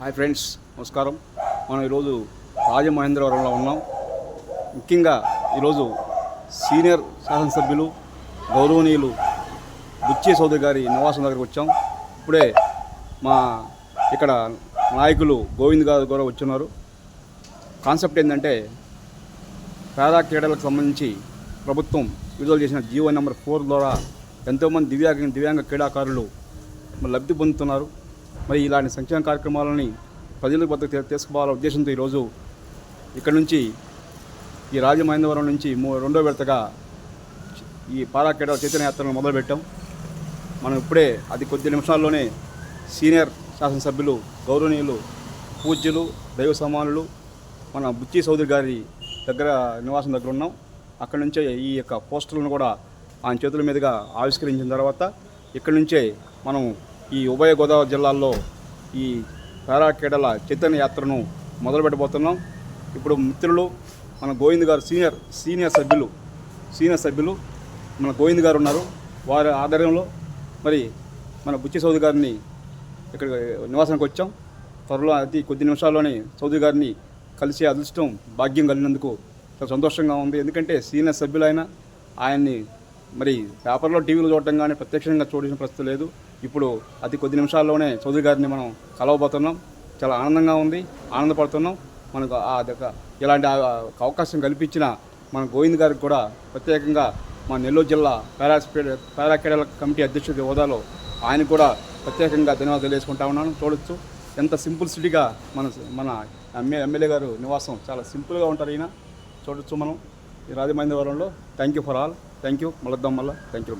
Hi friends నమస్కారం. మనం ఈరోజు రాజమహేంద్రవరంలో ఉన్నాం. ముఖ్యంగా ఈరోజు సీనియర్ శాసనసభ్యులు గౌరవనీయులు బుచ్చే చౌదరి గారి నివాసం దగ్గరికి వచ్చాం. ఇప్పుడే మా ఇక్కడ నాయకులు గోవింద్ గారు కూడా వచ్చున్నారు. కాన్సెప్ట్ ఏంటంటే పేద క్రీడలకు సంబంధించి ప్రభుత్వం విడుదల చేసిన జీవో నెంబర్ ఫోర్ ద్వారా ఎంతోమంది దివ్యాంగ దివ్యాంగ క్రీడాకారులు లబ్ధి పొందుతున్నారు. మరి ఇలాంటి సంక్షేమ కార్యక్రమాలని ప్రజల వద్దకు తీసుకోవాలనే ఉద్దేశంతో ఈరోజు ఇక్కడ నుంచి ఈ రాజమహేంద్రవరం నుంచి మూ రెండో విడతగా ఈ పారా చైతన్య యాత్రను మొదలుపెట్టాం. మనం ఇప్పుడే అది కొద్ది నిమిషాల్లోనే సీనియర్ శాసనసభ్యులు గౌరవనీయులు పూజ్యులు దైవ సమానులు మన బుచ్చి సౌదరి గారి దగ్గర నివాసం దగ్గర ఉన్నాం. అక్కడి నుంచే ఈ యొక్క పోస్టర్లను కూడా ఆయన చేతుల మీదుగా ఆవిష్కరించిన తర్వాత ఇక్కడి నుంచే మనం ఈ ఉభయ గోదావరి జిల్లాల్లో ఈ పారాక్రీడల చైతన్య యాత్రను మొదలు పెట్టబోతున్నాం ఇప్పుడు మిత్రులు మన గోవింద్ గారు సీనియర్ సీనియర్ సభ్యులు సీనియర్ సభ్యులు మన గోవింద్ గారు ఉన్నారు. వారి ఆధ్వర్యంలో మరి మన బుచ్చి సౌదరి గారిని ఇక్కడ నివాసానికి వచ్చాం. త్వరలో అతి కొద్ది నిమిషాల్లోనే చౌదరి గారిని కలిసి అదృష్టం భాగ్యం కలిగినందుకు చాలా సంతోషంగా ఉంది. ఎందుకంటే సీనియర్ సభ్యులైన ఆయన్ని మరి పేపర్లో టీవీలో చూడటం కానీ ప్రత్యక్షంగా చూడాల్సిన పరిస్థితి లేదు. ఇప్పుడు అతి కొద్ది నిమిషాల్లోనే చౌదరి గారిని మనం కలవబోతున్నాం. చాలా ఆనందంగా ఉంది ఆనందపడుతున్నాం. మనకు ఆ దగ్గ- ఇలాంటి అవకాశం కల్పించిన మన గోవింద్ గారికి కూడా ప్రత్యేకంగా మన నెల్లూరు జిల్లా పారా పారాక్రీడల కమిటీ అధ్యక్షుడి హోదాలో ఆయన కూడా ప్రత్యేకంగా ధన్యవాదాలు తెలియజేసుకుంటా ఉన్నాను. చూడొచ్చు. ఎంత సింపుల్ సిటీగా మన మన ఎమ్మె ఎమ్మెల్యే గారు నివాసం చాలా సింపుల్గా ఉంటారు ఈయన. చూడొచ్చు మనం. ఈ రాజమహేంద్రవరంలో thank you for all. Thank you మళ్ళద్దాం మళ్ళీ. Thank you